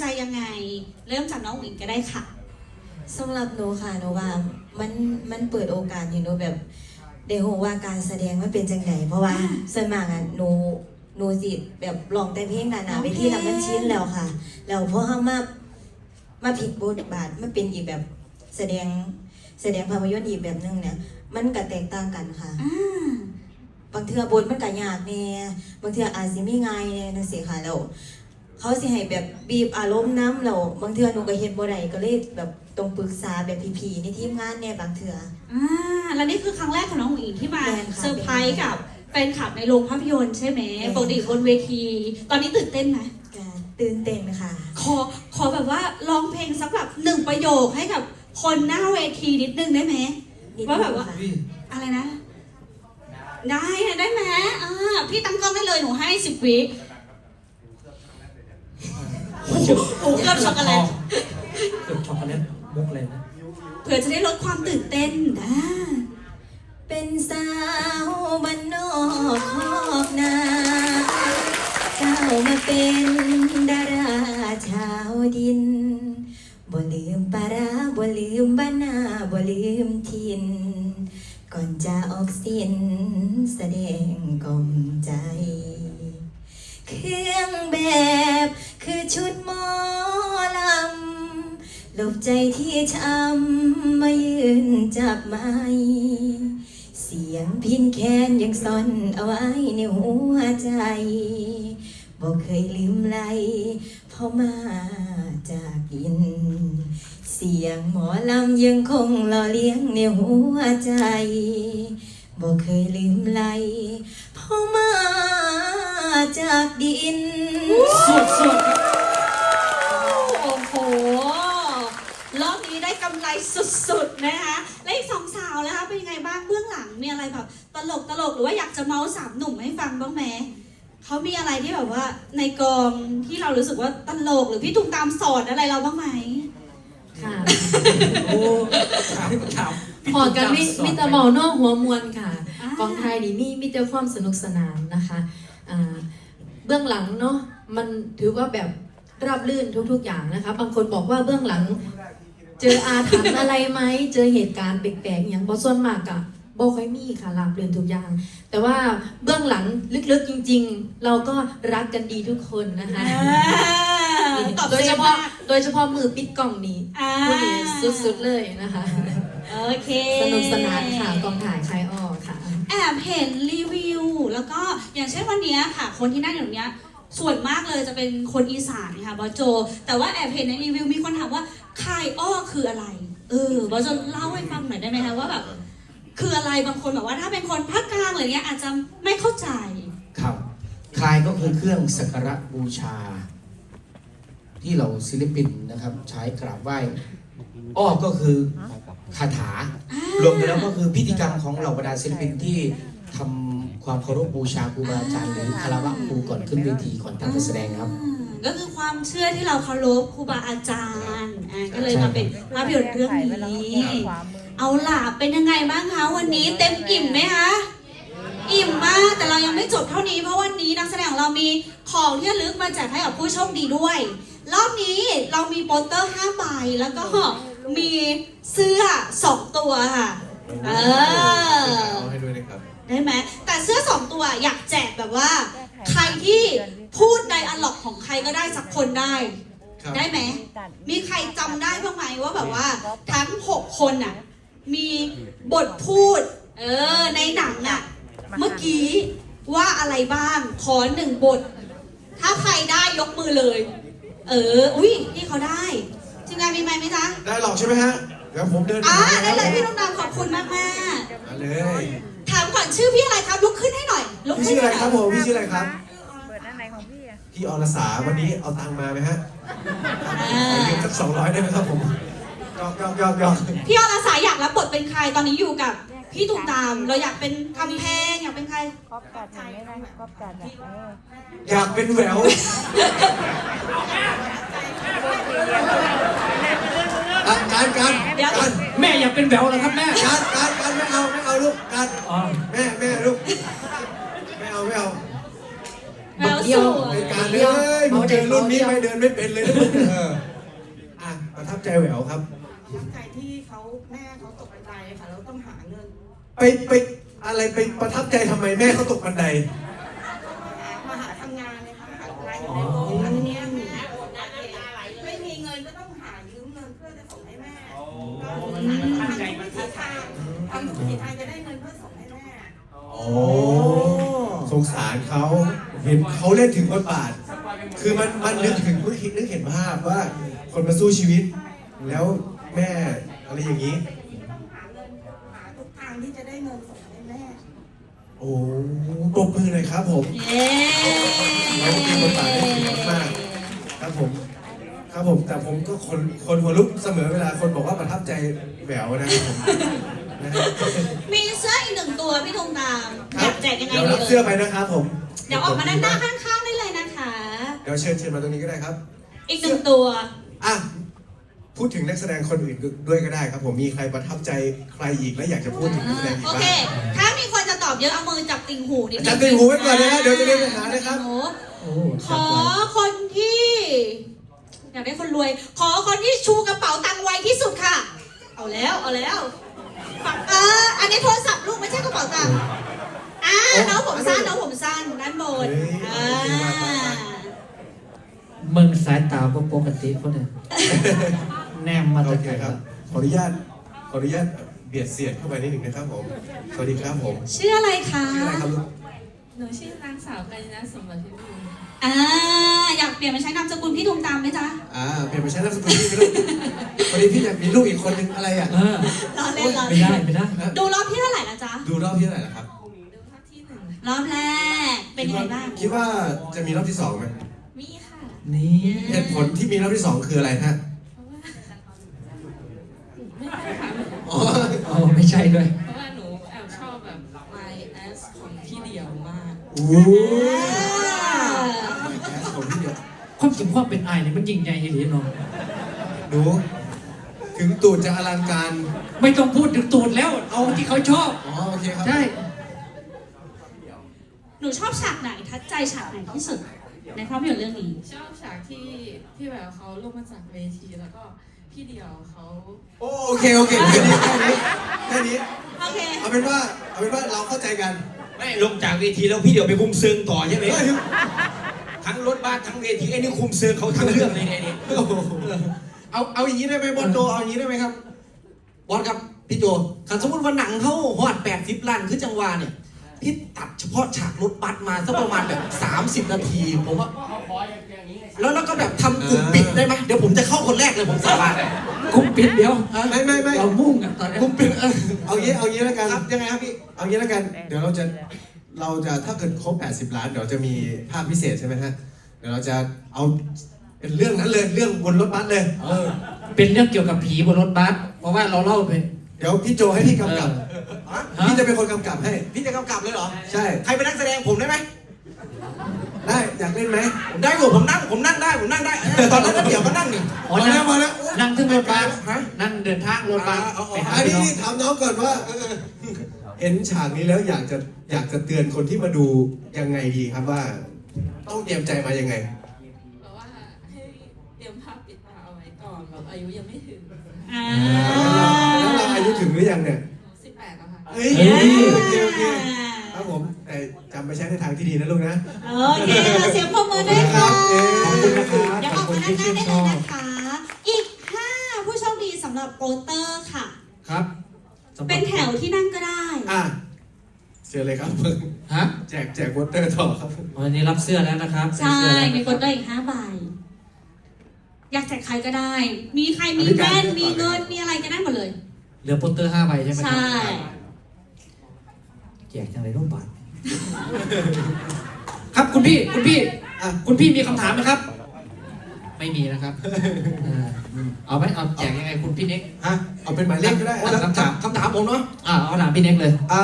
ใจยังไง เริ่มจากน้องหญิงก็ได้ค่ะสำหรับหนูค่ะหนูว่ามันมันเปิดโอกาสให้หนูแบบได้รู้ว่าการแสดงมันเป็นจังไดเพราะว่าส่วนมากอะหนูหนูสิแบบลองแต่เพลงนานาไปที่แล้วมันชินแล้วค่ะ แล้วพอเฮามามาผิดบทบาทมันเป็นอีกแบบแสดงแสดงภาพยนตร์อีกแบบหนึงเนี่ย มันก็แตกต่างกันค่ะอ่าบางเทื่อบทมันก็ยากแน่บางเทื่ออาจสิมีง่ายแน่นั่นสิค่ะแล้ว เขาสิให้แบบบีบอารมณ์น้ำแล้วบางเทื่อหนูก็เฮ็ดบ่ได้ก็เลยแบบต้องปรึกษาแบบพี่ๆในทีมงานแน่บางเทื่อ อ่าแล้วนี่คือครั้งแรกของน้องหญิงที่มาแม่นค่ะเซอร์ไพรส์กับแฟนคลับในโรงภาพยนตร์ใช่ไหมแม่นปกติบนเวที ตอนนี้ตื่นเต้นไหมก็ตื่นเต้นค่ะ ขอขอแบบว่าร้องเพลงสักแบบหนึ่งประโยคให้กับคนหน้าเวทีนิดนึงได้ไหม นิดว่าแบบว่า ค่ะ อะไรนะ ได้นะได้ไหมอ่าพี่ตั้งกล้องได้เลยหนูให้สิบวิโอ้โหเคลือบช็อกโกแลตเกือบช็อกโกแลตมุกเลยนะ เผื่อจะได้ลดความตื่นเต้นนะเป็นสาวบ้านนอกคอกนาก้าวมาเป็นดาราชาวดิน บ่ลืมปาราบ่ลืมบ้านนาบ่ลืมทิน ก่อนจะออกสิ้นแสดงกลมใจ เครื่องแบบ หลบใจที่ช้ำมายืนจับไม้เสียงพินแคนยังซ่อนเอาไว้ในหัวใจบอกเคยลืมไหลเพราะมาจากดิน เสียงหมอลำยังคงหล่อเลี้ยงในหัวใจบอกเคยลืมไหลเพราะมาจากดิน สุดสุดโอ้โห รอบนี้ได้กำไรสุดๆนะคะ และอีกสองสาวแล้วคะเป็นยังไงบ้างเบื้องหลังมีอะไรแบบตลกตลกๆหรือว่าอยากจะเมาส์สามหนุ่มให้ฟังบ้างไหมเขามีอะไรที่แบบว่าในกองที่เรารู้สึกว่าตลกหรือพี่ตุ้มตามสอนอะไรเราบ้างไหมค่ะโอ้ถามถามพี่พอกันมิตุ๊มิสตรเมานอกหัวมวลค่ะอ่ากองไทยนี่มีมีแต่ความสนุกสนานนะคะอ่าเบื้องหลังเนาะมันถือว่าแบบราบลื่นทุกๆอย่างนะคะ บางคนบอกว่าเบื้องหลัง เจออาถรรพ์อะไรไหม เจอเหตุการณ์แปลกๆอย่างบอส่วนมากอะบอค่อยมีค่ะราบลื่นทุกอย่าง แต่ว่าเบื้องหลังลึกๆจริง ๆ เราก็รักกันดีทุกคนนะคะ ตอบโดยเฉเฉพาะพาะโดยเฉพาะมือปิดกล่องนี้อ่าผู้นี้สุดๆเลยนะคะ โอเค สนุกสนานค่ะกองถ่ายคลายอ้อค่ะ แอบเห็นรีวิว แล้วก็อย่างเช่นวันเนี้ยค่ะ คนที่นั่งอยู่ตรงเนี้ย ส่วนมากเลยจะเป็นคนอีสานค่ะบอสโจ แต่ว่าแอบเห็นในรีวิวมีคนถามว่าคายอ้อคืออะไร เออบอสโจเล่าให้ฟังหน่อยได้ไหมคะว่าแบบคืออะไรบางคนแบบว่าถ้าเป็นคนภาคกลางอะไรเงี้ยอาจจะไม่เข้าใจ ครับคลายก็คือเครื่องสักการะบูชา ที่เราศิลปินนะครับ ใช้กราบไหว้อ้อก็คือคาถารวมไปแล้วก็คือพิธีกรรมของเหล่าบรรดาศิลปินที่ ทำความเคารพบูชาครูบาอาจารย์หรือคารวะครูก่อนขึ้นเวทีก่อนทำการแสดงครับอ่าก็คือความเชื่อที่เราเคารพครูบาอาจารย์อ่าก็เลยมาเป็นภาพยนตร์เรื่องนี้ เอาล่ะเป็นยังไงบ้างคะวันนี้เต็มอิ่มไหมคะ อิ่มมาก แต่เรายังไม่จบเท่านี้เพราะวันนี้นักแสดงของเรามีของที่ระลึกมาแจกให้กับผู้โชคดีด้วย รอบนี้เรามีโปสเตอร์5ใบแล้วก็มีเสื้อ 2 ตัวค่ะ เออ ได้ไหมแต่เสื้อ2ตัวอยากแจกแบบว่า ใครที่พูดไดอะล็อกของใครก็ได้สักคนได้ ครับได้ไหม มีใครจำได้บ้างไหมว่าแบบว่า ทั้ง6คนน่ะ มีบทพูด เออ ในหนังน่ะ เมื่อกี้ว่าอะไรบ้าง ขอหนึ่งบท ถ้าใครได้ยกมือเลย เออ อุ้ยพี่เขาได้ทีมงานมีไหมไหมจ๊ะได้หรอกใช่ไหมฮะเดี๋ยวผมเดินอ่าปได้เลยคพี่รับนุ่มดำขอบคุณมากแม่มาเลยถาม ก่อนชื่อพี่อะไรครับลุกขึ้นให้หน่อยลุกพี่ขึ้นชื่ออะไรให้หคน่รัอบยผมพี่ชื่ออะไรครับ เปิดอันไหนของพี่อะพี่อรสาวันนี้เอาตังค์มาไหมฮะอ่าขอยืมสักสองร้อยได้ไหมครับผมยอกยอกยอกยอกพี่อรสาอยากรับบทเป็นใครตอนนี้อยู่กับ พี่ตุกตามเราอยากเป็นคำแพงอยากเป็นใคร ครอบกัดหนึ่งไม่ได้ครอบกัดแบบเอออยากเป็นแหววอะการการเดี๋ยว การแม่อยากเป็นแหววเหรอครับแม่ การการ ลูกการอ๋อแม่แม่ลูกไม่เอาไม่เอาแววสวยเป็นการเลยมึงเจอรุ่นนี้ไม่เดินไม่เป็นเลยนะมึงเอออะประทับใจแหววครับประทับใจที่เขาแม่เขาตกบันไดค่ะแล้วต้องหาเงิน ไปไปอะไรไปประทับใจทำไมแม่เขาตกบันได งสารเขาเห็นเขาเล่นถึงบทบาท คือมันมันนึกถึงนึกเห็นนึกเห็นภาพว่า คนมาสู้ชีวิต แล้วแม่อะไรอย่างนี้ต้องหาเงินหาทุกทางที่จะได้เงินส่งให้แม่ โอ้ปรบมือหน่อยครับผมเย้แล้วก็มีบทบาทได้ดีมากๆครับผม ครับผมแต่ผมก็คนคนหัวลุกเสมอเวลาคนบอกว่าประทับใจแหววนะครับผม นะครับมีเสื้ออีกหนึ่งตัวพี่ธงตามอครัยาบกแจกยังไงเดี๋ยวดีรับเอ่เสื้อยไปนะครับผมเดี๋ยวออกมาด้านหน้าข้างๆได้เลยนะคะ เดี๋ยวเชิญเชิญมาตรงนี้ก็ได้ครับ อีกหนึ่งตัวอะพูดถึงนักแสดงคนอื่นด้วยก็ได้ครับผมมีใครประทับใจใครอีกและอยากจะพูดถึงนักแสดงอีกโอบ้าเค ง ถ้ามีคนจะตอบเยอะเอามือจับติ่งหูนิดนึงจับติ่งหูไว้ก่อนนะฮะเดี๋ยวจะเดินไปหานะครับ โอ้โอ้ขอคนที่ อยากได้คนรวย ขอคนที่ชูกระเป๋าตังค์ไวที่สุดค่ะ เอาแล้วเอาแล้วฝั่ง เออ อันนี้โทรศัพท์ลูกไม่ใช่กระเป๋าตังค์อ่าน้องผมสั้นน้องผมสั้นด้านบนเฮ้ยอ่าโอเคมามามามึงสายตาบ่ปกติคนเนี่ยแนมมาโอตะเคไคร้คครัรับบขออนุญาต ขออนุญาตเบียดเสียดเข้าไปนิดหนึ่งนะครับผม สวัสดีครับผมชื่ออะไรคะ ชื่ออะไรครับลูกหนูชื่อนางสาวกัญญาสมบัติพิบูล อ่าอยากเปลี่ยนมาใช้นามสกุลพี่ทุมตามไหมจ๊ะ อ่าเปลี่ยนไปใช้นามสกุลพี่ไปลูกวันนี้พี่อยากมีลูกอีกคนนึงอะไรอะเออรอเล่นรอไม่เล่ได้นไม่ได้ดูรอบที่เท่าไหร่ละจ๊ะ ดูรอบที่เท่าไหร่แล้วครับดูภาคที่หนึ่งรอบแรกเป็นยังไงบ้าง คิดว่าจะมีรอบที่สองไหมมีค่ะ นี่เหตุผลที่มีรอบที่สองคืออะไรฮะเพราะว่าไม่ได้ค่ะอ๋ออ๋อไม่ใช่ด้วยเพราะว่าหนูแอบชอบแบบ My S ของพี่เดียวมากโอ้ยแก๊สของพี่เดียว ความจริงความเป็นไอ้เนี่ยมันยิ่งใหญ่อย่างนี้เนาะหนูถึงตูดจะอลังการ ไม่ต้องพูดถึงตูดแล้ว เอาที่เขาชอบ อ๋อ โอเคครับ ใช่ หนูชอบฉากไหนทัดใจฉากไหนที่สุด ในภาพยนตร์เรื่องนี้ ชอบฉากที่พี่แววเขาลงมาจากเวทีแล้วก็พี่เดียวเขาโอเค โอเคแค่นี้แค่นี้แค่นี้ โอเค เอาเป็นว่า เอาเป็นว่าเราเข้าใจกัน ไม่ลงจากเวทีแล้วพี่เดี๋ยวไปคุมเซิงต่อใช่ไหมเฮ้ย ทั้งรถบัสทั้งเวทีไอ้นี่คุมเซิงเขาทั้งเรื่องเลยเนี่ยโอ้โหเอาเอาอย่างนี้ได้ไหมบอลโจเอาอย่างนี้ได้ไหมครับบอสครับพี่โจถ้าสมมติว่าหนังเขาฮอด 80ล้านคือจังหวะเนี่ยพี่ตัดเฉพาะฉากรถบัสมาสักประมาณแบบ 30 นาทีผมว่าแล้วแล้วก็แบบทำกลุ่มปิดได้ไหมเดี๋ยวผมจะเข้าคนแรกเลยผมสาบานคุมปิดเดียวไม่ไม่ไม่เรามุ่งกันตอนนี้คุมปิดเออเอางี้เอางี้แล้วกันครับยังไงครับพี่เอางี้แล้วกัน เดี๋ยวเราจะ เราจะถ้าเกิดครบ 80 ล้านเดี๋ยวจะมีภาพพิเศษใช่ไหมฮะ เดี๋ยวเราจะเอาเป็นเรื่องนั้นเลยเรื่องบนรถบัสเลย เออ เป็นเรื่องเกี่ยวกับผีบนรถบัสเพราะว่าเราเล่าไป เดี๋ยวพี่โจให้พี่กำกับ ฮะพี่จะเป็นคนกำกับให้ พี่จะกำกับเลยเหรอ ใช่ ใครเป็นนักแสดงผมได้ไหม ได้ อยากเล่นไหม ผมได้ผมผมนั่งผมนั่งได้ผมนั่งได้เออตอนนั้นก็เดี๋ยวก็นั่งนี่อ๋อมานั่แล้วงมาแล้วนั่งขึ้นรถบัสฮะนั่งเดินทางรถบัสอ่าเอาเอาไปหาอันพี่นี้น้องนี่ถามน้องก่อนว่าเห็นฉากนี้แล้วอยากจะอยากจะเตือนคนที่มาดูยังไงดีครับว่า ต้องเตรียมใจมายังไงแบบว่าให้เตรียมภาพปิดตาเอาไว้ก่อนแบบอายุยังไม่ถึง อ่าแล้วเราอายุถึงหรือยังเนี่ย18 แล้วค่ะเฮ้ยโอเคโอเคครับผมแต่จำไปใช้ในทางที่ดีนะลูกนะ โอเคเราเสียงปรบมือด้วยค่ะขอบคุณนะครับ เดี๋ยวขอออบกคุณมาด้าที่นหน้าชื่นได้ชเลยอบนะคะ อีก 5 ผู้โชคดีสำหรับโปสเตอร์ค่ะ ครับ สำหรับเป็นแถวที่นั่งก็ได้ อะเชิญเลยครับฮะแจกแจกโปสเตอร์ต่อครับ วันนี้รับเสื้อแล้วนะครับใช่เสื้อแล้วมีนะโปสเตอร์อีก5ใบ อยากแจกใครก็ได้ มีใครมีอธิการแว่นเลือกมีก่อนเลยเงิน มีอะไรก็ได้หมดเลย เหลือโปสเตอร์ห้าใบใช่ไหมคใช่รับแจกจังไรรูปบัตรครับคุณพี่คุณพี่อะคุณพี่มีคำถามไหมครับ ไม่มีนะครับเออเอาไหมเอาแจกยังไงคุณพี่เน็ก ฮะเอาเป็นหมายเลขก็ได้คำถามคำถามผมเนาะอ่าเอาถามพี่เน็กเลย อ่า